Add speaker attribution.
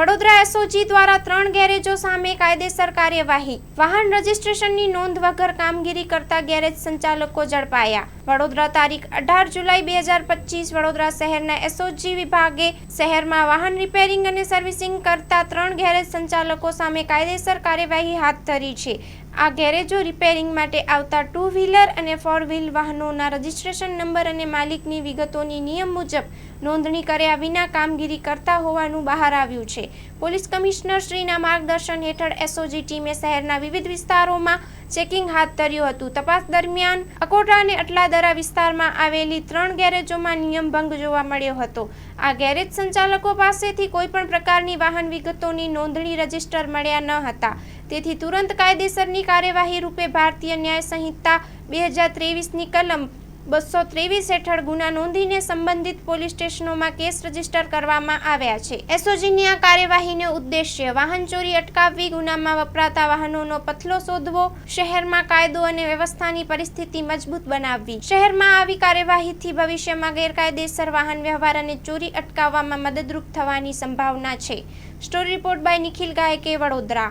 Speaker 1: Vadodara SOG દ્વારા ત્રણ ગેરેજો સામે કાયદેસર કાર્યવાહી. વાહન રજીસ્ટ્રેશનની નોંધ વગર કામગીરી કરતા ગેરેજ સંચાલકો ઝડપાયા. વડોદરા તારીખ અઢાર જુલાઈ બે હજાર પચીસ વડોદરા શહેરના એસઓજી વિભાગે શહેરમાં વાહન રિપેરિંગ અને સર્વિસિંગ કરતા ત્રણ ગેરેજ સંચાલકો સામે કાયદેસર કાર્યવાહી હાથ ધરી છે. આ ગેરેજો રિપેરિંગ માટે આવતા ટુ વ્હીલર અને ફોર વ્હીલ વાહનોના રજિસ્ટ્રેશન નંબર અને માલિકની વિગતોની નિયમ મુજબ નોંધણી કર્યા વિના કામગીરી કરતા હોવાનું બહાર આવ્યું છે. પોલીસ કમિશનર શ્રીના માર્ગદર્શન હેઠળ એસઓજી ટીમે શહેરના વિવિધ વિસ્તારોમાં ચેકિંગ હાથ ધર્યું હતું. તપાસ દરમિયાન અકોટા અને અટલાદરા વિસ્તારમાં આવેલી ત્રણ ગેરેજોમાં નિયમભંગ જોવા મળ્યો હતો. આ ગેરેજ સંચાલકો પાસેથી કોઈપણ પ્રકારની વાહન વિગતોની નોંધણી રજિસ્ટર મળ્યા ન હતા. તેથી તુરંત કાયદેસરની કાર્યવાહી રૂપે ભારતીય ન્યાય સંહિતા બે હજાર ત્રેવીસની કલમ બસો ત્રેવીસ હેઠળ ગુના નોંધીને સંબંધિત પોલીસ સ્ટેશનોમાં કેસ રજિસ્ટર કરવામાં આવ્યા છે. એસઓજીની આ કાર્યવાહીનો ઉદ્દેશ્ય વાહન ચોરી અટકાવવી, ગુનામાં વપરાતા વાહનોનો પથલો શોધવો, શહેરમાં કાયદો અને વ્યવસ્થાની પરિસ્થિતિ મજબૂત બનાવવી. શહેરમાં આવી કાર્યવાહીથી ભવિષ્યમાં ગેરકાયદેસર વાહન વ્યવહાર અને ચોરી અટકાવવામાં મદદરૂપ થવાની સંભાવના છે. Story report by Nikhil Gayke, Vadodara.